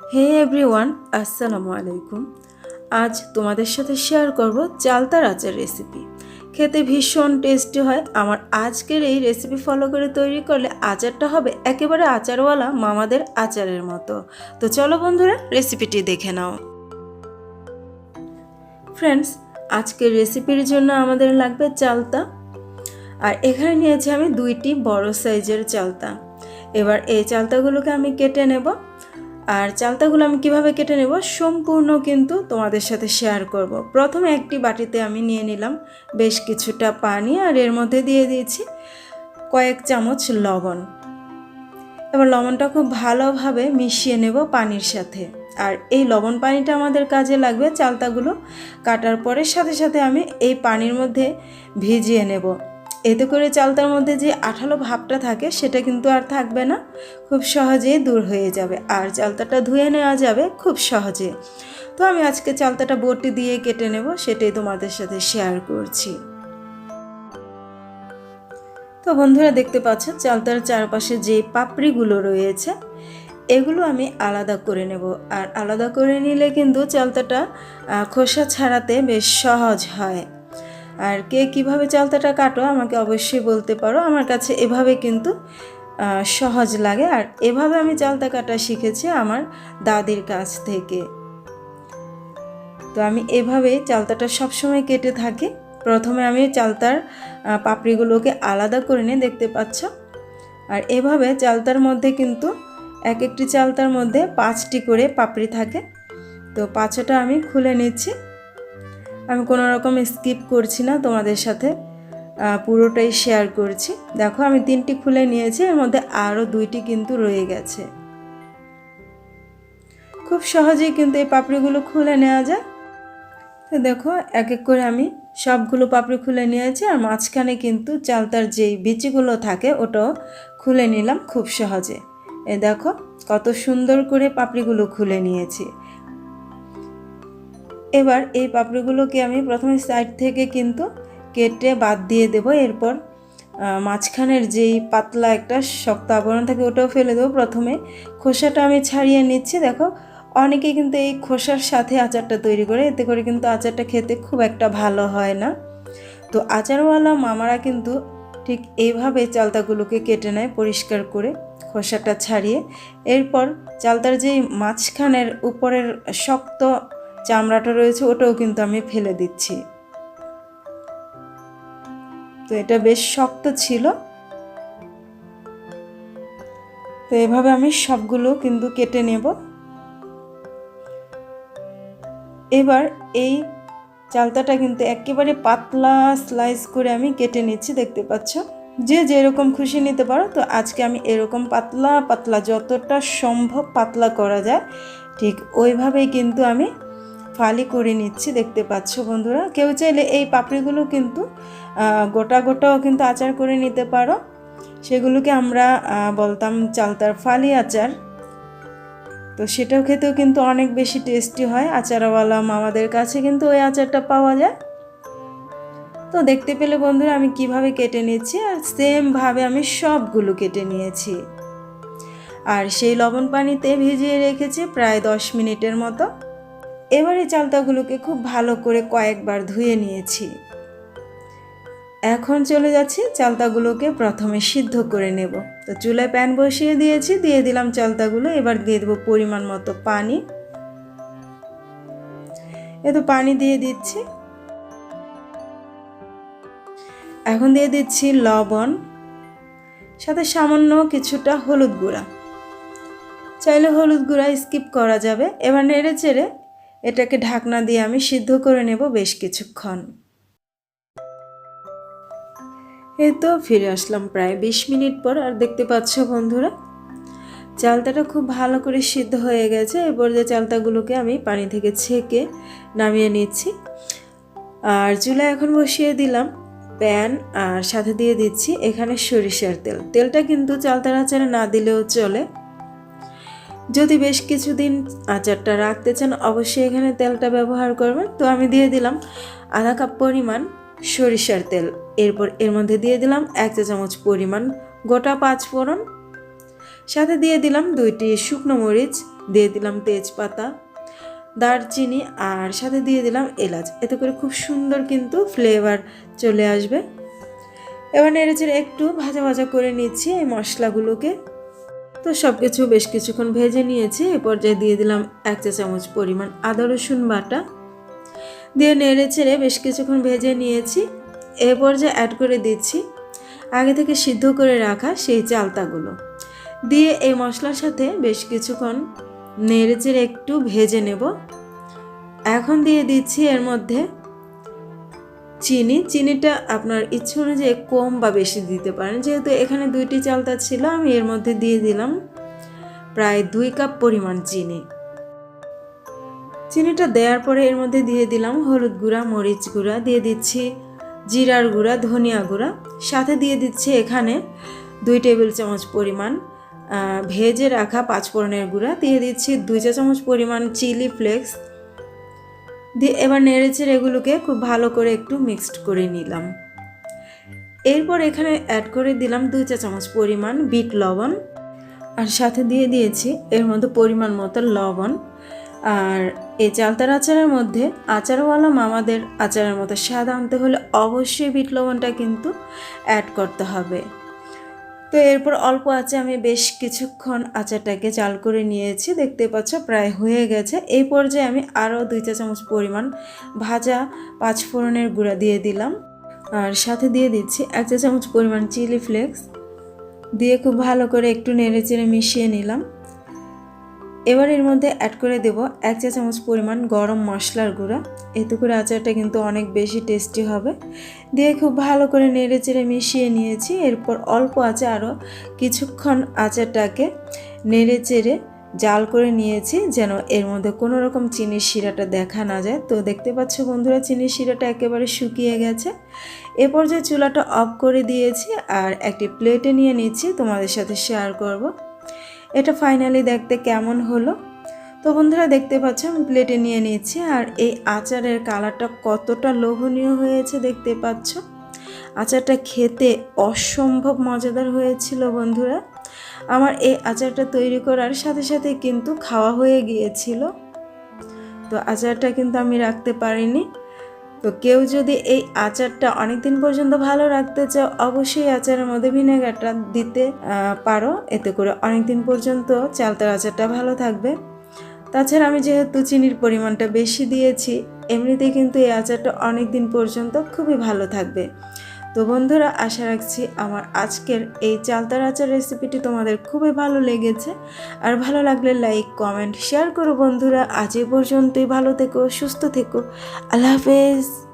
হে everyone, আসসালামু আলাইকুম। আজ তোমাদের সাথে শেয়ার করব চালতার আচার রেসিপি খেতে ভীষণ টেস্টি হয়। আমার আজকের এই রেসিপি ফলো করে তৈরি করলে আচারটা হবে একেবারে আচারওয়ালা মামাদের আচারের মতো। তো চলো বন্ধুরা রেসিপিটি দেখে নাও। ফ্রেন্ডস আজকের রেসিপির জন্য আমাদের লাগবে চালতা। আর এখানে নিয়েছি আমি দুইটি বড় সাইজের চালতা। এবার এই চালতাগুলোকে আমি কেটে নেব। আর চালতাগুলো আমি কীভাবে কেটে নেব সম্পূর্ণ কিন্তু তোমাদের সাথে শেয়ার করব। প্রথমে একটি বাটিতে আমি নিয়ে নিলাম বেশ কিছুটা পানি আর এর মধ্যে দিয়ে দিয়েছি কয়েক চামচ লবণ। এবার লবণটা খুব ভালোভাবে মিশিয়ে নেব পানির সাথে। আর এই লবণ পানিটা আমাদের কাজে লাগবে চালতাগুলো কাটার পরের সাথে সাথে আমি এই পানির মধ্যে ভিজিয়ে নেব। এতে করে চালতার মধ্যে যে আঠালো ভাবটা থাকে সেটা কিন্তু আর থাকবে না। খুব সহজেই দূর হয়ে যাবে। আর চালতাটা ধুয়ে নেওয়া যাবে খুব সহজে। তো আমি আজকে চালতাটা বটি দিয়ে কেটে নেব, সেটাই তোমাদের সাথে শেয়ার করছি। তো বন্ধুরা দেখতে পাচ্ছ, চালতার চারপাশে যে পাপড়িগুলো রয়েছে, এগুলো আমি আলাদা করে নেব। আর আলাদা করে নিলে কিন্তু চালতাটা খোসা ছাড়াতে বেশ সহজ হয়। আর কে কীভাবে চালতাটা কাটো আমাকে অবশ্যই বলতে পারো। আমার কাছে এভাবে কিন্তু সহজ লাগে। আর এভাবে আমি চালতা কাটা শিখেছি আমার দাদির কাছ থেকে। তো আমি এভাবে চালতাটা সবসময় কেটে থাকি। প্রথমে আমি চালতার পাপড়িগুলোকে আলাদা করে নিয়ে দেখতে পাচ্ছ। আর এভাবে চালতার মধ্যে কিন্তু এক একটি চালতার মধ্যে পাঁচটি করে পাপড়ি থাকে। তো পাঁচটা আমি খুলে নিচ্ছি। আমি কোনো রকম স্কিপ করছি না তোমাদের সাথে। পুরোটাই শেয়ার করছি। দেখো, আমি তিনটি খুলে নিয়েছি, এর মধ্যে আরও দুইটি কিন্তু রয়ে গেছে। খুব সহজেই কিন্তু এই পাপড়িগুলো খুলে নেওয়া যায়। দেখো, এক এক করে আমি সবগুলো পাপড়ি খুলে নিয়েছি, আর মাঝখানে কিন্তু চালতার যেই বিচিগুলো থাকে, ওটাও খুলে নিলাম খুব সহজে। এ দেখো, কত সুন্দর করে পাপড়িগুলো খুলে নিয়েছি। এবার এই পাপড়িগুলোকে আমি প্রথমে সাইড থেকে কিন্তু কেটে বাদ দিয়ে দেব। এরপর মাঝখানের যেই পাতলা একটা শক্ত আবরণ থাকে ওটাও ফেলে দেবো। প্রথমে খোসাটা আমি ছাড়িয়ে নিচ্ছি। দেখো অনেকে কিন্তু এই খোসার সাথে আচারটা তৈরি করে, এতে করে কিন্তু আচারটা খেতে খুব একটা ভালো হয় না। তো আচারওয়ালা মামারা কিন্তু ঠিক এইভাবে চালতাগুলোকে কেটে নেয় পরিষ্কার করে খোসাটা ছাড়িয়ে। এরপর চালতার যেই মাঝখানের উপরের শক্ত চামড়াটা রয়েছে, ওটাও কিন্তু আমি ফেলে দিচ্ছি। তো এটা বেশ শক্ত ছিল। তো এভাবে আমি সবগুলো কিন্তু কেটে নেব। এবার এই চালতাটা কিন্তু একেবারে পাতলা স্লাইস করে আমি কেটে নিচ্ছি, দেখতে পাচ্ছ? যে যেরকম খুশি নিতে পারো, তো আজকে আমি এরকম পাতলা পাতলা, যতটা সম্ভব পাতলা করা যায়, ঠিক ওইভাবেই কিন্তু আমি ফালি করে নিচ্ছি, দেখতে পাচ্ছ বন্ধুরা। কেউ চাইলে এই পাপড়িগুলো কিন্তু গোটা গোটাও কিন্তু আচার করে নিতে পারো। সেগুলোকে আমরা বলতাম চালতার ফালি আচার। তো সেটাও খেতেও কিন্তু অনেক বেশি টেস্টি হয়। আচারওয়ালা মামাদের কাছে কিন্তু ওই আচারটা পাওয়া যায়। তো দেখতে পেলে বন্ধুরা, আমি কীভাবে কেটে নিচ্ছি? আর সেমভাবে আমি সবগুলো কেটে নিয়েছি। আর সেই লবণ পানিতে ভিজিয়ে রেখেছি প্রায় দশ মিনিটের মতো। এবারে চালতাগুলোকে খুব ভালো করে কয়েকবার ধুয়ে নিয়েছি। এখন চলে যাচ্ছি চালতাগুলোকে প্রথমে সিদ্ধ করে নেব। তো চুলায় প্যান বসিয়ে দিয়েছি, দিয়ে দিলাম চালতাগুলো। এবার দিয়ে দেবো পরিমাণ মতো পানি। এ তো পানি দিয়ে দিচ্ছি। এখন দিয়ে দিচ্ছি লবণ, সাথে সামান্য কিছুটা হলুদ গুঁড়া। চাইলে হলুদ গুঁড়া স্কিপ করা যাবে। এবার নেড়ে চেড়ে এটাকে ঢাকনা দিয়ে আমি সিদ্ধ করে নেব বেশ কিছুক্ষণ। এই তো ফিরে আসলাম প্রায় বিশ মিনিট পর, আর দেখতে পাচ্ছ বন্ধুরা, চালতাটা খুব ভালো করে সিদ্ধ হয়ে গেছে। এরপর যে চালতাগুলোকে আমি পানি থেকে ছেঁকে নামিয়ে নিচ্ছি। আর চুলা এখন বসিয়ে দিলাম প্যান, আর সাথে দিয়ে দিচ্ছি এখানে সরিষার তেল। তেলটা কিন্তু চালতার আচারে না দিলেও চলে। যদি বেশ কিছুদিন আচারটা রাখতে চান, অবশ্যই এখানে তেলটা ব্যবহার করবেন। তো আমি দিয়ে দিলাম আধা কাপ পরিমাণ সরিষার তেল। এরপর এর মধ্যে দিয়ে দিলাম এক চা চামচ পরিমাণ গোটা পাঁচ ফোড়ন। সাথে দিয়ে দিলাম দুইটি শুকনো মরিচ, দিয়ে দিলাম তেজপাতা, দারচিনি আর সাথে দিয়ে দিলাম এলাচ। এতে করে খুব সুন্দর কিন্তু ফ্লেভার চলে আসবে। এবার নেড়েচেড়ে একটু ভাজা ভাজা করে নিচ্ছি এই মশলাগুলোকে। তো সব কিছু বেশ কিছুক্ষণ ভেজে নিয়েছি। এ পর্যায়ে দিয়ে দিলাম এক চা চামচ পরিমাণ আদা, রসুন বাটা। দিয়ে নেড়ে ছেড়ে বেশ কিছুক্ষণ ভেজে নিয়েছি। এ পর্যায়ে অ্যাড করে দিচ্ছি আগে থেকে সিদ্ধ করে রাখা সেই চালতাগুলো। দিয়ে এই মশলার সাথে বেশ কিছুক্ষণ নেড়ে চেড়ে একটু ভেজে নেব। এখন দিয়ে দিচ্ছি এর মধ্যে চিনি, চিনিটা আপনার ইচ্ছে অনুযায়ী কম বা বেশি দিতে পারেন। যেহেতু এখানে দুইটি চালতা ছিল, আমি এর মধ্যে দিয়ে দিলাম প্রায় দুই কাপ পরিমাণ চিনি। চিনিটা দেওয়ার পরে এর মধ্যে দিয়ে দিলাম হলুদ গুঁড়া, মরিচ গুঁড়া, দিয়ে দিচ্ছি জিরার গুঁড়া, ধনিয়া গুঁড়া। সাথে দিয়ে দিচ্ছি এখানে দুই টেবিল চামচ পরিমাণ ভেজে রাখা পাঁচফোড়নের গুঁড়া। দিয়ে দিচ্ছি দুই চা চামচ পরিমাণ চিলি ফ্লেক্স দিয়ে এবার নেড়েচেড়ে এগুলোকে খুব ভালো করে একটু মিক্সড করে নিলাম। এরপর এখানে অ্যাড করে দিলাম দুই চা চামচ পরিমাণ বিট লবণ আর সাথে দিয়ে দিয়েছি এর মধ্যে পরিমাণ মতো লবণ। আর এই চালতার আচারের মধ্যে আচারওয়ালা মামাদের আচারের মতো স্বাদ আনতে হলে অবশ্যই বিট লবণটা কিন্তু অ্যাড করতে হবে। তো এরপর অল্প আছে আমি বেশ কিছুক্ষণ আচারটাকে চাল করে নিয়েছি। দেখতে পাচ্ছ প্রায় হয়ে গেছে। এই পর্যায়ে আমি আরও দুই চা চামচ পরিমাণ ভাজা পাঁচফোড়নের গুঁড়া দিয়ে দিলাম। আর সাথে দিয়ে দিচ্ছি এক চা চামচ পরিমাণ চিলি ফ্লেক্স। দিয়ে খুব ভালো করে একটু নেড়ে চেড়ে মিশিয়ে নিলাম। এবার এর মধ্যে অ্যাড করে দেব এক চা চামচ পরিমাণ গরম মশলার গুঁড়া। এতে করে আচারটা কিন্তু অনেক বেশি টেস্টি হবে। দিয়ে খুব ভালো করে নেড়ে চেড়ে মিশিয়ে নিয়েছি। এরপর অল্প আছে আরও কিছুক্ষণ আচারটাকে নেড়ে চেড়ে জাল করে নিয়েছি যেন এর মধ্যে কোনো রকম চিনির শিরাটা দেখা না যায়। তো দেখতে পাচ্ছ বন্ধুরা, চিনির শিরাটা একেবারে শুকিয়ে গেছে। এ পর্যায়ে চুলাটা অফ করে দিয়েছি আর একটি প্লেটে নিয়ে নিচ্ছি। তোমাদের সাথে শেয়ার করব। এটা ফাইনালি দেখতে কেমন হলো? তো বন্ধুরা দেখতে পাচ্ছ, আমি প্লেটে নিয়ে নিয়েছি আর এই আচারের কালারটা কতটা লোভনীয় হয়েছে দেখতে পাচ্ছ। আচারটা খেতে অসম্ভব মজাদার হয়েছিল বন্ধুরা। আমার এই আচারটা তৈরি করার সাথে সাথে কিন্তু খাওয়া হয়ে গিয়েছিল। তো আচারটা কিন্তু আমি রাখতে পারিনি। তো কেউ যদি এই আচারটা অনেক দিন পর্যন্ত ভালো রাখতে চাও, অবশ্যই আচারের মধ্যে ভিনেগারটা দিতে পারো। এতে করে অনেক দিন পর্যন্ত চালতার আচারটা ভালো থাকবে। তাছাড়া আমি যেহেতু চিনির পরিমাণটা বেশি দিয়েছি, এমনিতেই কিন্তু এই আচারটা অনেক দিন পর্যন্ত খুবই ভালো থাকবে। তো বন্ধুরা, আশা রাখছি আমার আজকের এই চালতার আচার রেসিপিটি তোমাদের খুবই ভালো লেগেছে। আর ভালো লাগলে লাইক কমেন্ট শেয়ার করো বন্ধুরা। আজ এ পর্যন্তই ভালো থেকো, সুস্থ থেকো। আল্লাহ হাফেজ।